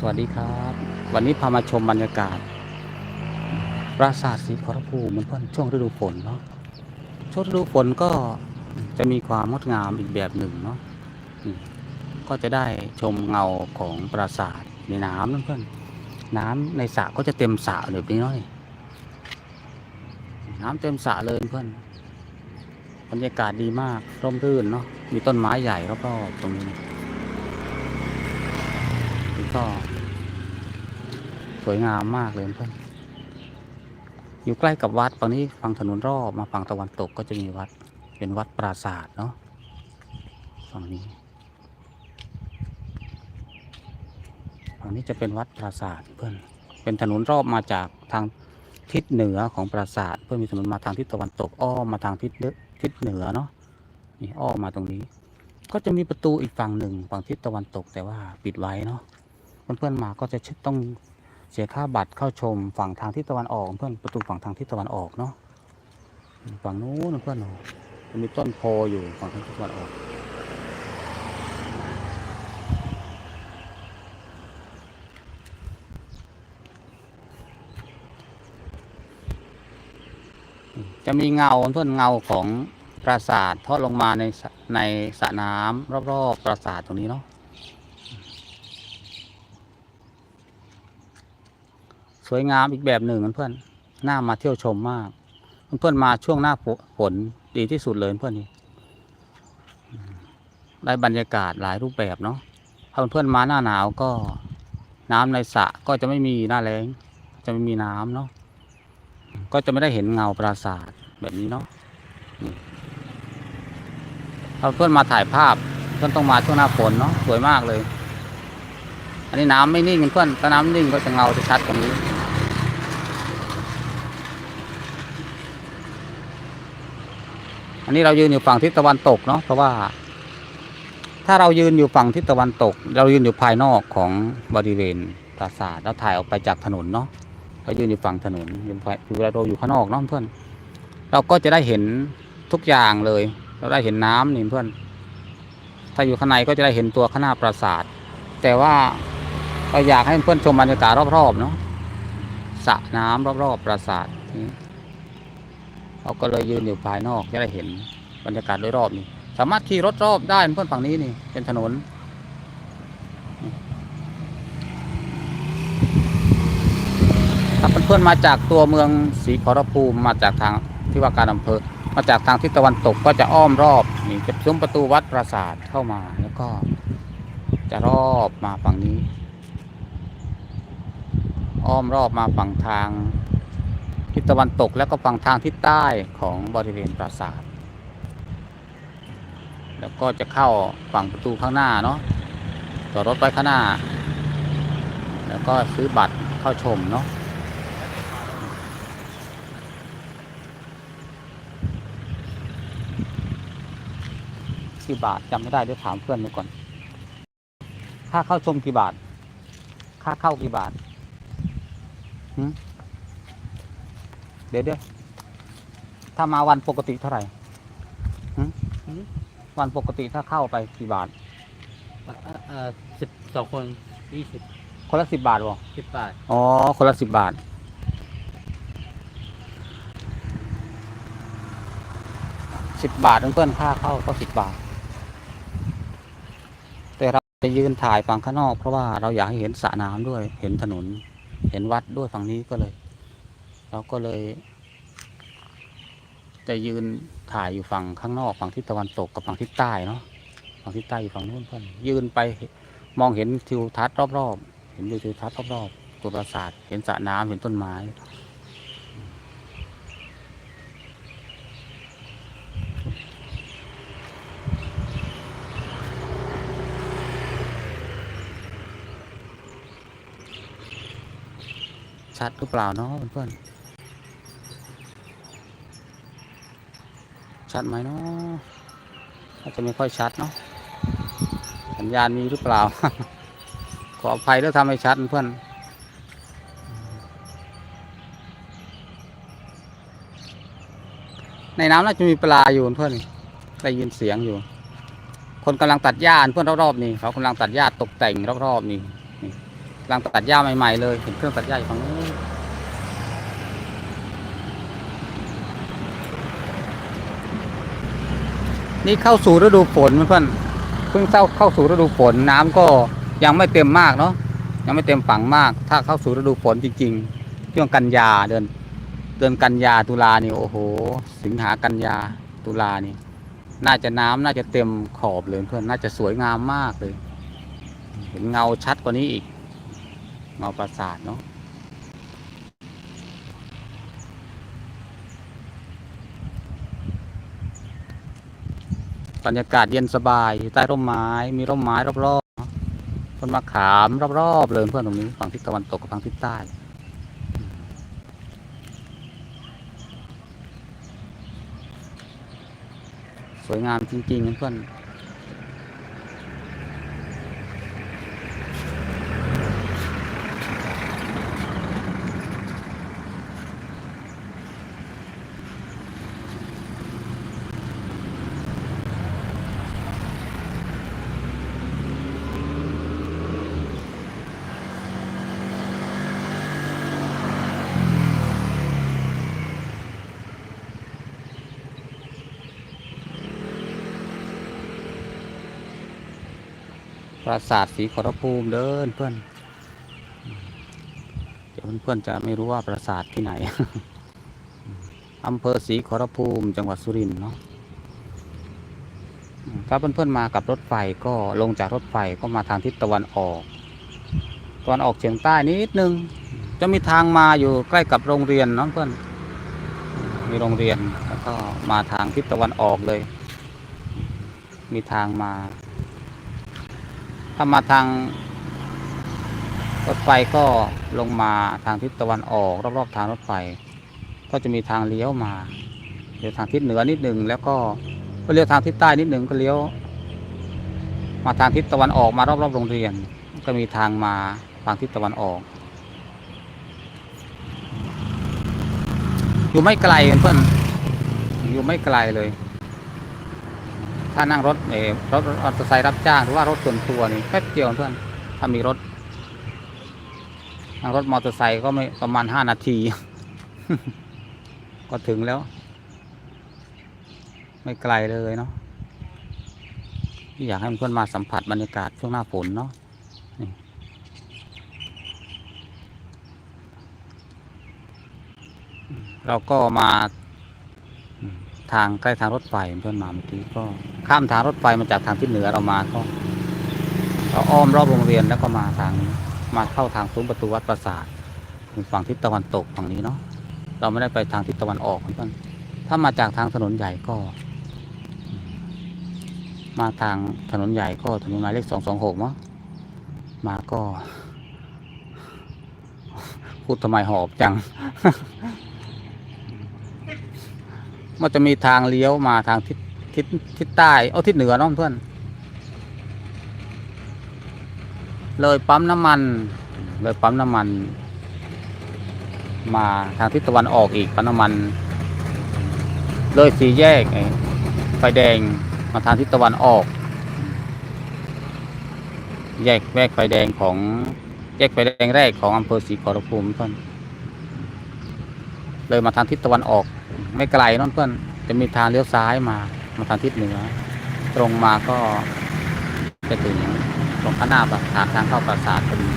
สวัสดีครับ วันนี้พามาชมบรรยากาศ ปราสาทสีขอรภูมิเพื่อนช่วงฤดูฝนเนาะช่วงฤดูฝนก็จะมีความงดงามอีกแบบหนึ่งเนาะก็จะได้ชมเงาของปราสาทในน้ำนะเพื่อนน้ำในสระก็จะเต็มสระแบบนี้เนาะนี่น้ำเต็มสระเลยเพื่อนบรรยากาศดีมากร่มรื่นเนาะมีต้นไม้ใหญ่รอบๆตรงนี้ก็ วยงามมากเลยเพื่อนอยู่ใกล้กับวัดฝั่งนี้ฝั่งถนนรอบมาฝั่งตะวันตกก็จะมีวัดเป็นวัดปราสาทเนาะฝั่งนี้ฝั่งนี้จะเป็นวัดปราสาทเพื่อนเป็นถนนรอบมาจากทางทิศเหนือของปราสาท เพื่อนมีถนนมาทางทิศตะวันตกอ้อมมาทางทิศเทิศเหนือเนาะนี่อ้อมมาตรงนี้ ก็จะมีประตูอีกฝั่งหนึ่งฝั่งทิศตะวันตกแต่ว่าปิดไว้เนาะเพื่อนๆมาก็จะต้อง เสียค่าบัตรเข้าชมฝั่งทางทิศตะวันออก เพื่อนประตูฝั่งทางทิศตะวันออกเนาะฝั่งนู้นเพื่อนจะมีต้นโพอยู่ฝั่งทางทิศตะวันออกจะมีเงาเพื่อนเงาของปราสาททอดลงมาในในสระน้ำรอบๆปราสาทตรงนี้เนาะ สวยงามอีกแบบหนึ่งเพื่อนน่ามาเที่ยวชมมาก เพื่อนมาช่วงหน้าฝนดีที่สุดเลยเพื่อนนี่ได้บรรยากาศหลายรูปแบบเนาะถ้าเพื่อนมาหน้าหนาวก็น้ำในสระก็จะไม่มีหน้าแล้งจะไม่มีน้ำเนาะก็จะไม่ได้เห็นเงาปราสาทแบบนี้เนาะถ้าเพื่อนมาถ่ายภาพเพื่อนต้องมาช่วงหน้าฝนเนาะสวยมากเลย อันนี้น้ำไม่นิ่งเพื่อนถ้าน้ำนิ่งก็จะเงาจะชัดกว่านี้ อันนี้เรายืนอยู่ฝั่งทิศตะวันตกเนาะเพราะว่า ถ้าเรายืนอยู่ฝั่งทิศตะวันตก เรายืนอยู่ภายนอกของบริเวณปราสาทแล้วถ่ายออกไปจากถนนเนาะเรายืนอยู่ฝั่งถนนอยู่เวลาเราอยู่ข้างนอกเนาะเพื่อน เราก็จะได้เห็นทุกอย่างเลย เราได้เห็นน้ำนี่เพื่อน ถ้าอยู่ข้างในก็จะได้เห็นตัวข้างหน้าปราสาท แต่ว่าเราอยากให้เพื่อนชมบรรยากาศรอบๆเนาะสระน้ำรอบๆปราสาทนี้ เราก็เลยยืนอยู่ภายนอกจะได้เห็นบรรยากาศโดยรอบนี่สามารถขี่รถรอบได้เพื่อนฝั่งนี้นี่เป็นถนนถ้าเพื่อนๆมาจากตัวเมืองศรีขอรภูมิมาจากทางที่ว่าการอำเภอ มาจากทางทิศตะวันตกก็จะอ้อมรอบนี่จะซุ้มประตูวัดปราสาทเข้ามาแล้วก็ จะรอบมาฝั่งนี้ อ้อมรอบมาฝั่งทาง ทิศตะวันตกแล้วก็ฝั่งทางทิศใต้ของบริเวณปราสาท แล้วก็จะเข้าฝั่งประตูข้างหน้าเนาะจอดรถไว้ข้างหน้า แล้วก็ซื้อบัตรเข้าชมเนาะกี่บาทจำไม่ได้เดี๋ยวถามเพื่อนดูก่อน ค่าเข้าชมกี่บาท ค่าเข้ากี่บาทหืม เดี๋ยวเดี๋ยวถ้ามาวันปกติเท่าไหร่หืมวันปกติถ้าเข้าไปกี่บาทเอ่อสิบสองคนยี่สิบคนละสิบบาทบ่สิบบาท อ๋อ คนละสิบบาท สิบบาทเพื่อนๆค่าเข้าก็สิบบาท แต่เราจะยืนถ่ายฝั่งข้างนอก เพราะว่าเราอยากให้เห็นสระน้ำด้วย เห็นถนน เห็นวัดด้วยฝั่งนี้ก็เลย เราก็เลย จะยืนถ่ายอยู่ฝั่งข้างนอกฝั่งทิศตะวันตกกับฝั่งทิศใต้เนาะฝั่งทิศใต้อยู่ฝั่งนู้นเพื่อนยืนไปมองเห็นทิวทัศน์รอบๆเห็นวิวทิวทัศน์รอบๆตัวปราสาทเห็นสระน้ำเห็นต้นไม้ชัดหรือเปล่าเนาะเพื่อน ชัดไหมเนาะอาจจะไม่ค่อยชัดเนาะสัญญาณมีหรือเปล่า ขออภัยถ้าทำให้ชัดเพื่อนในน้ำน่าจะมีปลาอยู่เพื่อนได้ยินเสียงอยู่ คนกำลังตัดหญ้าเพื่อนรอบๆนี่เขากำลังตัดหญ้าตกแต่งรอบๆนี่นี่กำลังตัดหญ้าใหม่ๆเลยเห็นเครื่องตัดหญ้าอยู่ฝั่งนี้น นี่เข้าสู่ฤดูฝนเพื่อนเพิ่งเข้าเข้าสู่ฤดูฝนน้ำก็ยังไม่เต็มมากเนาะยังไม่เต็มฝั่งมาก ถ้าเข้าสู่ฤดูฝนจริงๆช่วงกันยาเดือนเดือนกันยาตุลานี่โอ้โห สิงหากันยาตุลานี่ น่าจะน้ำน่าจะเต็มขอบเลยเพื่อนน่าจะสวยงามมากเลย เห็นเงาชัดกว่านี้อีกเงาปราสาทเนาะ บรรยากาศเย็นสบายอยู่ใต้ร่มไม้ มีร่มไม้รอบๆต้นมะขามรอบๆเลยเพื่อนตรงนี้ฝั่งทิศตะวันตกกับฝั่งทิศใต้สวยงามจริงๆเพื่อน ราสาทสีขอรภูมิเดินเพื่อน เดี๋ยวเพื่อนๆจะไม่รู้ว่าปราสาทที่ไหน อำเภอศรีขอรภูมิ จังหวัดสุรินทร์เนาะ ถ้าเพื่อนๆมากับรถไฟก็ลงจากรถไฟก็มาทางทิศตะวันออก ตะวันออกเฉียงใต้นิดนึง จะมีทางมาอยู่ใกล้กับโรงเรียนเนาะเพื่อน มีโรงเรียนแล้วก็มาทางทิศตะวันออกเลย มีทางมา ถ้ามาทางรถไฟก็ลงมาทางทิศตะวันออกรอบๆทางรถไฟ ก็จะมีทางเลี้ยวมาเลี้ยวทางทิศเหนือนิดหนึ่งแล้วก็ก็เลี้ยวทางทิศใต้นิดหนึ่งก็เลี้ยว มาทางทิศตะวันออกมารอบๆโรงเรียน ก็มีทางมาทางทิศตะวันออก อยู่ไม่ไกลเพื่อนอยู่ไม่ไกลเลย ถ้านั่งรถเออรถรถมอเตอร์ไซค์รับจ้างหรือว่ารถส่วนตัวนี่แป๊บเดียวเพื่อนถ้ามีรถนั่งรถมอเตอร์ไซค์ก็ไม่ประมาณห้านาที ก็ถึงแล้ว ไม่ไกลเลยเนาะที่อยากให้เพื่อนมาสัมผัสบรรยากาศช่วงหน้าฝนเนาะเราก็มา ทางใกล้ทางรถไฟเพื่อนมาเมื่อกี้ก็ข้ามทางรถไฟมาจากทางทิศเหนือเรามาก็เราอ้อมรอบโรงเรียนแล้วก็มาทางมาเข้าทางซุ้มประตูวัดปราสาทฝั่งทิศตะวันตกฝั่งนี้เนาะเราไม่ได้ไปทางทิศตะวันออกเพื่อนถ้ามาจากทางถนนใหญ่ก็ มาทางถนนใหญ่ก็ถนนหมายเลขสองสองหกเนาะมาก็พูดทำไมหอบจัง มันจะมีทางเลี้ยวมาทางทิศทิศทิศใต้เอาทิศเหนือเนาะเพื่อน เลยปั๊มน้ำมัน เลยปั๊มน้ำมัน มาทางทิศตะวันออกอีกปั๊มน้ำมัน เลยสีแยกไฟแดงมาทางทิศตะวันออก แยกแยกไฟแดงของแยกไฟแดงแรกของอำเภอศรีขอรภูมิเพื่อนเลยมาทางทิศตะวันออก ไม่ไกลนั่นเพื่อนจะมีทางเลี้ยวซ้ายมามาทางทิศเหนือ ตรงมาก็จะถึงตรงข้างหน้าปราสาททางเข้าปราสาทพอดี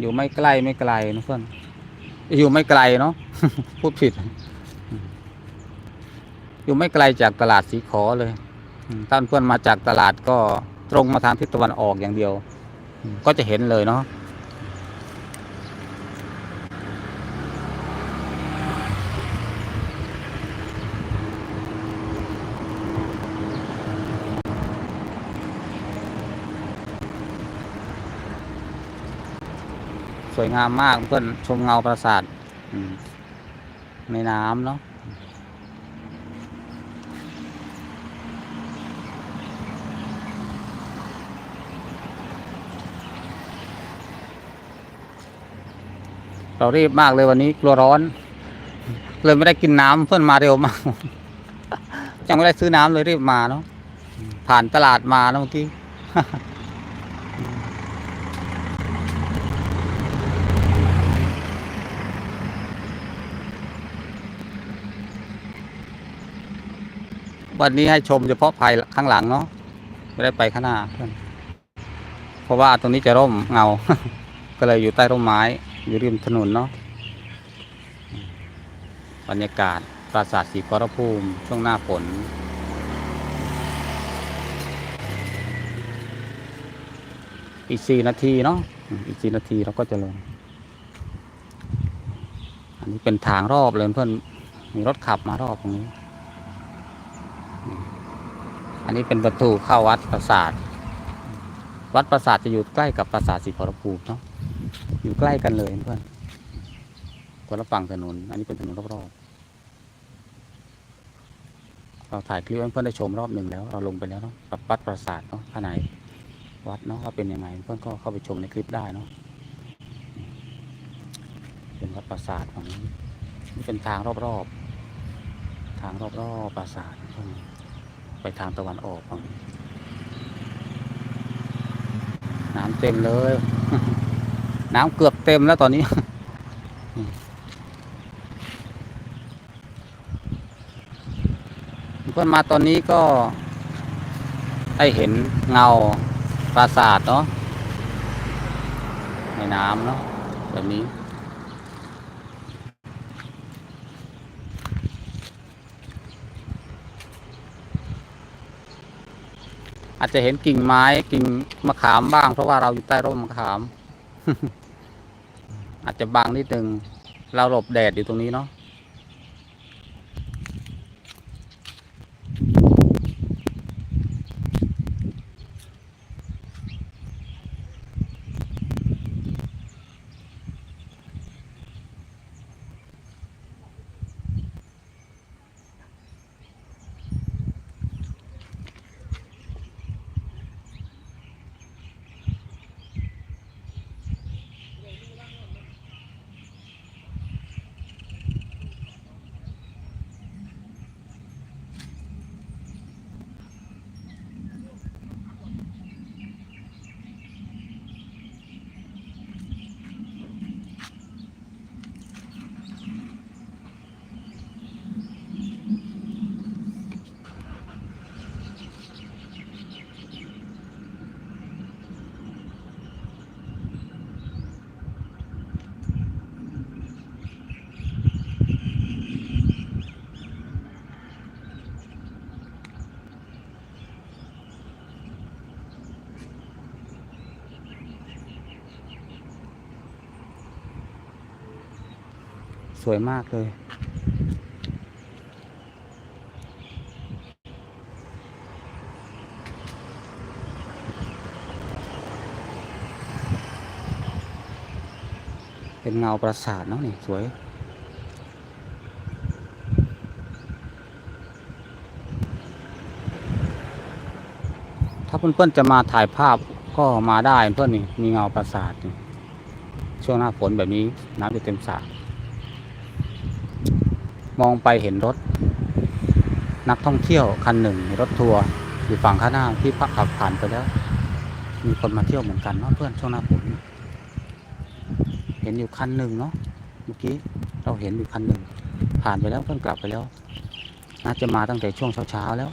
อยู่ไม่ใกล้ไม่ไกลนะเพื่อนอยู่ไม่ไกลเนาะพูดผิด อยู่ไม่ไกลจากตลาดสีขอเลยท่านเพื่อนมาจากตลาดก็ ตรงมาทางทิศตะวันออกอย่างเดียว ก็จะเห็นเลยเนาะสวยงามมากเพื่อนชมเงาปราสาทในน้ำเนาะ เรารีบมากเลยวันนี้กลัวร้อน เลยไม่ได้กินน้ำเพื่อนมาเร็วมากยังไม่ได้ซื้อน้ำเลยรีบมาเนาะผ่านตลาดมาเนาะเมื่อกี้วันนี้ให้ชมเฉพาะภายข้างหลังเนาะไม่ได้ไปข้างหน้าเพื่อนเพราะว่าตรงนี้จะร่มเงา ก็เลยอยู่ใต้ร่มไม้ อยู่ริมถนนเนาะบรรยากาศปราสาทศรีขอรภูมิ ช่วงหน้าฝนอีกสี่นาทีเนาะอีกสี่นาทีเราก็จะลง อันนี้เป็นทางรอบเลยเพื่อนมีรถขับมารอบตรงนี้ อันนี้เป็นประตูเข้าวัดปราสาท วัดปราสาทจะอยู่ใกล้กับปราสาทศรีขอรภูมิเนาะ อยู่ใกล้กันเลยเพื่อนคนละฝั่งถนน อันนี้เป็นถนนรอบๆเราถ่ายคลิปให้เพื่อนได้ชมรอบหนึ่งแล้ว เราลงไปแล้วเนาะกับวัดปราสาทเนาะข้างในวัดเนาะว่าเป็นยังไงเพื่อนก็เข้าไปชมในคลิปได้เนาะเป็นวัดปราสาทฝั่งนี่เป็นทางรอบๆทางรอบๆปราสาทเพื่อนไปทางตะวันออกฝั่งน้ำเต็มเลย น้ำเกือบเต็มแล้วตอนนี้ เพื่อนมาตอนนี้ก็ได้เห็นเงาปราสาทเนาะในน้ำเนาะแบบนี้อาจจะเห็นกิ่งไม้กิ่งมะขามบ้าง เพราะว่าเราอยู่ใต้ร่มมะขาม อาจจะบางนิดนึงเราหลบแดดอยู่ตรงนี้เนาะ สวยมากเลย เป็นเงาปราสาทเนาะนี่สวยถ้าเพื่อนๆจะมาถ่ายภาพก็มาได้เพื่อนนี่มีเงาปราสาทช่วงหน้าฝนแบบนี้น้ำจะเต็มสระ มองไปเห็นรถ นักท่องเที่ยวคันหนึ่งรถทัวร์อยู่ฝั่งข้างหน้าที่พักขับผ่านไปแล้ว มีคนมาเที่ยวเหมือนกันเนาะเพื่อนช่วงหน้าฝนเห็นอยู่คันหนึ่งเนาะเมื่อกี้เราเห็นอยู่คันหนึ่งผ่านไปแล้วเพื่อนกลับไปแล้ว น่าจะมาตั้งแต่ช่วงเช้าๆแล้ว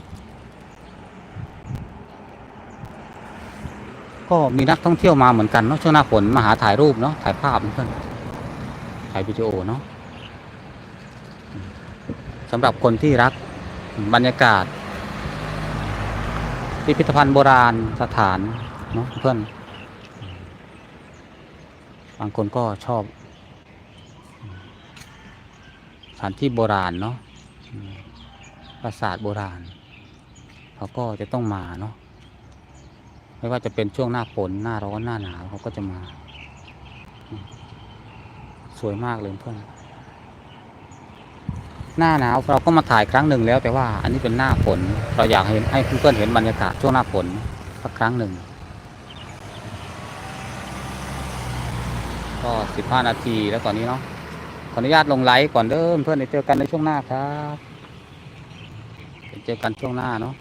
ก็มีนักท่องเที่ยวมาเหมือนกันเนาะช่วงหน้าฝนมาหาถ่ายรูปเนาะถ่ายภาพเพื่อนถ่ายวิดีโอเนาะ สำหรับคนที่รักบรรยากาศ พิพิธภัณฑ์โบราณสถานเนาะเพื่อน บางคนก็ชอบ สถานที่โบราณเนาะปราสาทโบราณ เขาก็จะต้องมาเนาะไม่ว่าจะเป็นช่วงหน้าฝนหน้าร้อนหน้าหนาวเขาก็จะมา สวยมากเลยเพื่อน หน้าหนาวเราก็มาถ่ายครั้งหนึ่งแล้ว แต่ว่าอันนี้เป็นหน้าฝน เราอยากเห็นให้เพื่อนๆเห็นบรรยากาศช่วงหน้าฝนสักครั้งหนึ่งก็สิบห้านาทีแล้วตอนนี้เนาะขออนุญาตลงไลฟ์ก่อนเด้อเพื่อนเดี๋ยวเจอกันในช่วงหน้าครับเจอกันช่วงหน้าเนาะ